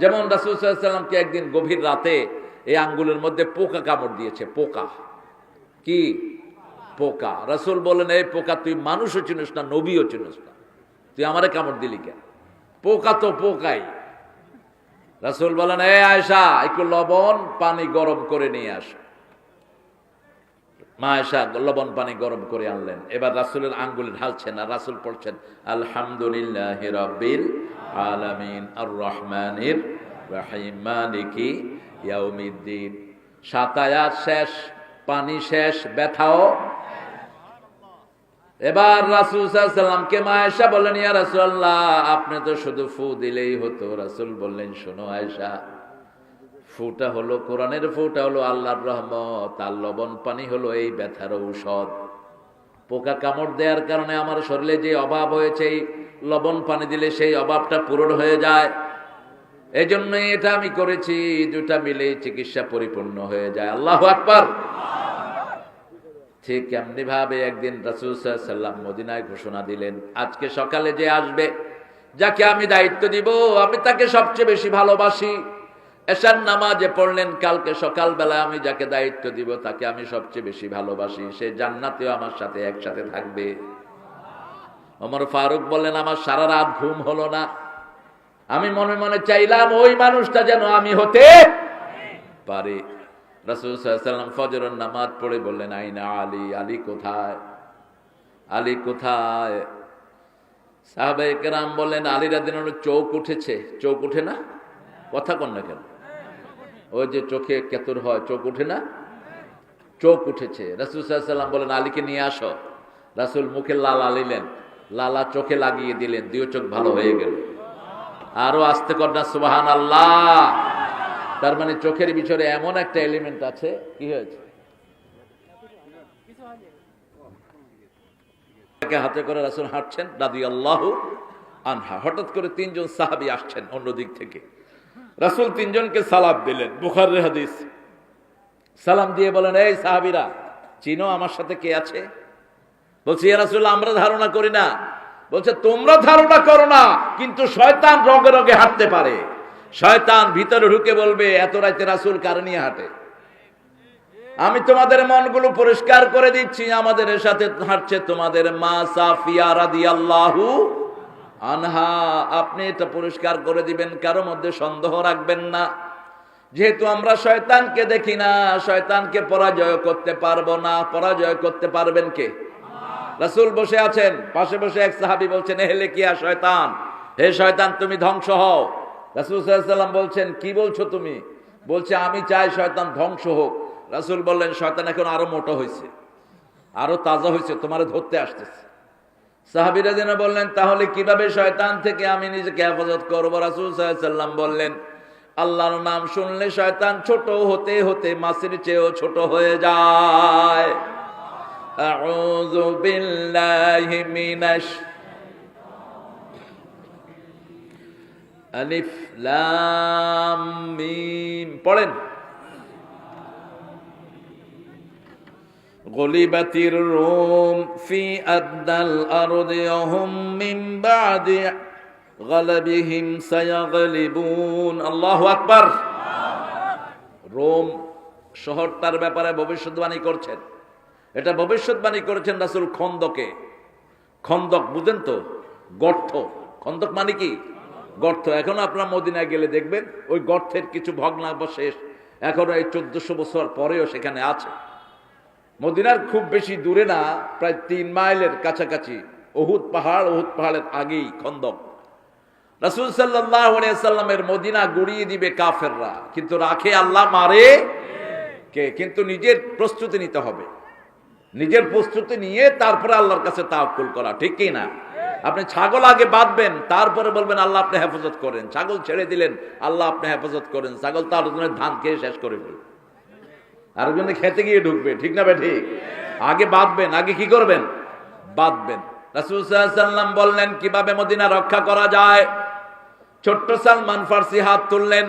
যেমন রাসুল সাল্লামকে একদিন গভীর রাতে এই আঙ্গুলের মধ্যে পোকা কামড় দিয়েছে, পোকা। কি? পোকা। রাসুল বলেন এই পোকা তুই মানুষও চিনিস না, নবীও চিনিস না। তুই আমারে কামড় দিলি কেন? পোকা তো পোকাই। রাসুল বলেন এ আয়সা একটু লবণ, পানি গরম করে নিয়ে আস। মা আয়সা লবণ, পানি গরম করে আনলেন। এবার রাসুলের আঙ্গুলে ঢালছেন আর রাসুল পড়ছেন, আলহামদুলিল্লাহ রব্বিল আলামিন আর রহমানির রাহিম। মালিকি ইয়াউমিদ্দিন। সাত আয়াত শেষ, পানি শেষ, ব্যথাও। এবার রাসুল সাল্লামকে মা আয়সা বললেন, ইয়া রাসুল্লাহ আপনি তো শুধু ফু দিলেই হতো। রাসুল বললেন, শোনো আয়সা ফুটা হলো কোরআনের, ফুটা হলো আল্লাহর রহমত। আর লবণ পানি হলো এই ব্যথার ঔষধ। পোকা কামড় দেওয়ার কারণে আমার শরীরে যে অভাব হয়েছে লবণ পানি দিলে সেই অভাবটা পূরণ হয়ে যায়। এই জন্যই এটা আমি করেছি, দুটা মিলে চিকিৎসা পরিপূর্ণ হয়ে যায়। আল্লাহ আকবার। ঠিক এমনি ভাবে একদিন রাসুল সাল্লাম মদিনায় ঘোষণা দিলেন, আজকে সকালে যে আসবে, যাকে আমি দায়িত্ব দিব, আমি তাকে সবচেয়ে বেশি ভালোবাসি। এসার নামাজে পড়লেন, কালকে সকালবেলা আমি যাকে দায়িত্ব দিব তাকে আমি সবচেয়ে বেশি ভালোবাসি। সে জান্নাতেও আমার সাথে একসাথে থাকবে। ওমর ফারুক বললেন, আমার সারা রাত ঘুম হলো না। আমি মনে মনে চাইলাম ওই মানুষটা যেন আমি হতে পারি। রাসুল সাল্লাম ফজরের নামাজ পড়ে বললেন, আইনা আলী আলী কোথায়? আলী কোথায়? সাহাবাই কেরাম বললেন, আলীরা দিন চোখ উঠেছে। চোখ উঠে না? কথা কন না কেন? ওই যে চোখে কেতুর হয়, চোখ উঠে না? চোখ উঠেছে। রাসুল সাল্লাম বলেন, আলীকে নিয়ে আসো। রাসুল মুখে লাল আলিলেন লালা চোখে লাগিয়ে দিলেন, দুই চোখ ভালো হয়ে গেল। আরও আসতে না সুবাহান আল্লাহ তার মানে চোখের ভিতরে এমন একটা এলিমেন্ট আছে, কি হয়েছে? হাতে করে রাসুল হাঁটছেন দাদি আল্লাহ আনহা। হঠাৎ করে তিনজন সাহাবি আসছেন অন্য দিক থেকে। রাসুল তিনজনকে সালাম দিলেন বুখার হাদিস। সালাম দিয়ে বলেন, এই সাহাবিরা, চিনো আমার সাথে কে আছে? বলছি রাসুল আমরা ধারণা করি না। বলছে, তোমরা ধারণা করো না, কিন্তু শয়তান রগে রগে হাঁটতে পারে। শয়তান ভিতরে ঢুকে বলবে, এত রাতে রাসুল কার নিয়ে হাঁটে? আমি তোমাদের মনগুলো পরিষ্কার করে দিচ্ছি, আমাদের সাথে হাঁটছে তোমাদের মা সাফিয়া রাদি আল্লাহু আনহা, আপনি এটা পরিষ্কার করে দিবেন, কারও মধ্যে সন্দেহ রাখবেন না। যেহেতু আমরা শয়তানকে দেখি না, শয়তানকে পরাজয় করতে পারব না। পরাজয় করতে পারবেন কে? রাসুল বসে আছেন, পাশে বসে এক সাহাবি বলছেন হেলে কিয়া শয়তান, হে শয়তান, তুমি ধ্বংস হও। রাসুল সাল্লাম বলছেন, কি বলছো তুমি? বলছে, আমি চাই শয়তান ধ্বংস হোক। রাসুল বললেন, শয়তান এখন আরও মোটো হয়েছে আরও তাজা হয়েছে তোমার ধরতে আসতেছে। সাহাবিরা যেন বললেন, তাহলে কীভাবে শয়তান থেকে আমি নিজেকে হেফাজত করব? রাসুল সাল্লাম বললেন, আল্লাহর নাম শুনলে শয়তান ছোট হতে হতে মাসির চেয়েও ছোট হয়ে যায়। মিম। পড়েন। غلبت الروم في أدنى الأرض وهم من بعد غلبهم سيغلبون الله أكبر রোম শহরটার ব্যাপারে ভবিষ্যৎবাণী করছেন এটা ভবিষ্যৎবাণী করেছেন রাসুল খন্দকে খন্দক বুঝেন তো গর্ত খন্দক মানে কি গর্ত এখন আপনার মদিনায় গেলে দেখবেন ওই গর্তের কিছু ভগ্নাবশেষ এখনো এই চোদ্দশো বছর পরেও সেখানে আছে মদিনার খুব বেশি দূরে না, প্রায় তিন মাইলের কাছাকাছি। অহুদ পাহাড় অহুদ পাহাড়ের আগেই খন্দক। রাসুল সাল্লামের মদিনা গুড়িয়ে দিবে কাফেররা। কিন্তু রাখে আল্লাহ মারে কে? কিন্তু নিজের প্রস্তুতি নিতে হবে। নিজের প্রস্তুতি নিয়ে তারপরে আল্লাহর কাছে তাওকুল করা, ঠিক কি না? আপনি ছাগল আগে বাঁধবেন, তারপরে বলবেন, আল্লাহ আপনি হেফাজত করেন। ছাগল ছেড়ে দিলেন, আল্লাহ আপনি হেফাজত করেন। ছাগল তার ধান খেয়ে শেষ করে ফেলবে। আরেকজনে খেতে গিয়ে ঢুকবে, ঠিক না বে ঠিক? আগে বাঁধবেন, আগে কি করবেন? বাঁধবেন। রাসুল সাল্লাম বললেন, কীভাবে মদিনা রক্ষা করা যায়? ছোট্ট সালমান ফার্সি হাত তুললেন,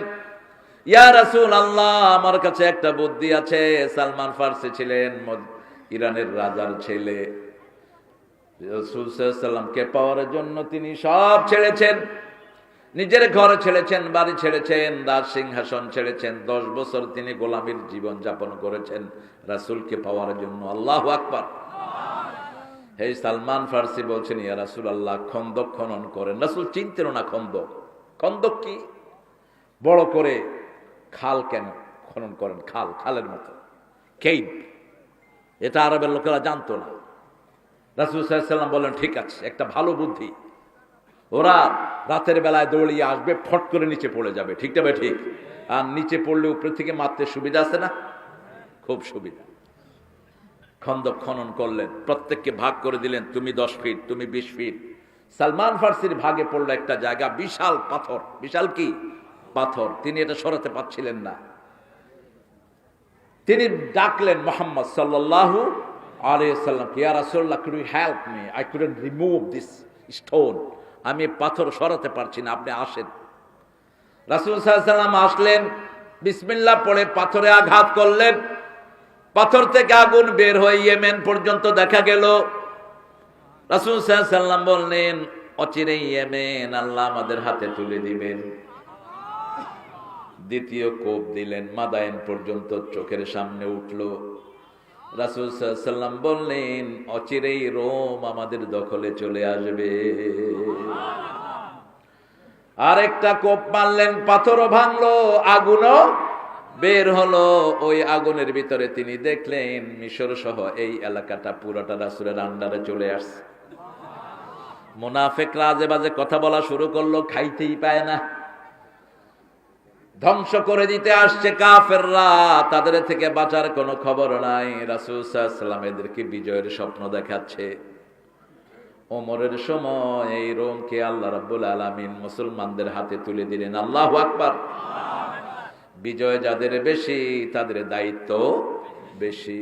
ইয়া রাসুল আল্লাহ আমার কাছে একটা বুদ্ধি আছে। সালমান ফার্সি ছিলেন ইরানের রাজার ছেলে। রসুল সাল্লামকে পাওয়ার জন্য তিনি সব ছেড়েছেন। নিজের ঘর ছেড়েছেন, বাড়ি ছেড়েছেন রাজ সিংহাসন ছেড়েছেন, দশ বছর তিনি গোলামীর জীবন যাপন করেছেন রাসুলকে পাওয়ার জন্য। আল্লাহ আকবার। হে সালমান ফার্সি বলছেন, ইয়া রাসুল আল্লাহ খন্দক খনন করেন। রাসুল চিনতেন না খন্দক। খন্দক কি? বড় করে খাল কেন খনন করেন? খাল, খালের মতো। কেইব এটা আরবের লোকেরা জানতো না। রাসুল সাল্লাম বললেন, ঠিক আছে, একটা ভালো বুদ্ধি। ওরা রাতের বেলায় দৌড়িয়ে আসবে, ফট করে নিচে পড়ে যাবে। ঠিক তবে ঠিক? আর নিচে পড়লে উপরে থেকে মারতে সুবিধা আছে না? খুব সুবিধা। খন্দক খনন করলেন, প্রত্যেককে ভাগ করে দিলেন, তুমি দশ ফিট, তুমি বিশ ফিট। সালমান ফার্সির ভাগে পড়ল একটা জায়গা, বিশাল পাথর। বিশাল কি? পাথর। তিনি এটা সরাতে পারছিলেন না। তিনি ডাকলেন মোহাম্মদ সাল্লাল্লাহু আলাইহি সাল্লাম ইয়া রাসূলুল্লাহ could you help me I couldn't remove this stone আমি পাথর সরাতে পারছি না, আপনি আসেন। রাসূল সাল্লাম আসলেন, বিসমিল্লাহ পড়ে পাথরে আঘাত করলেন। পাথর থেকে আগুন বের হয়ে ইয়েমেন পর্যন্ত দেখা গেল। রাসূল সাল্লাম বললেন, অচিরে ইয়েমেন, আল্লাহ আমাদের হাতে তুলে দিবেন। দ্বিতীয় কোপ দিলেন, মাদায়ন পর্যন্ত চোখের সামনে উঠল। রাসুল সাল্লাম বললেন অচিরেই রোম আমাদের দখলে চলে আসবে। আরেকটা কোপ মারলেন পাথরও ভাঙলো আগুনও বের হলো। ওই আগুনের ভিতরে তিনি দেখলেন মিশর সহ এই এলাকাটা পুরোটা রাসুলের আন্ডারে চলে আসছে। মোনাফেকরা আজে বাজে কথা বলা শুরু করল খাইতেই পায় না। ধ্বংস করে দিতে আসছে কাফেররা। তাদের থেকে বাঁচার কোনো খবর নাই। রাসুল সাল্লাম এদেরকে বিজয়ের স্বপ্ন দেখাচ্ছে। ওমরের সময় এই রোমকে আল্লাহ রাব্বুল আলামিন মুসলমানদের হাতে তুলে দিলেন। আল্লাহ আকবার। বিজয় যাদের বেশি তাদের দায়িত্ব বেশি।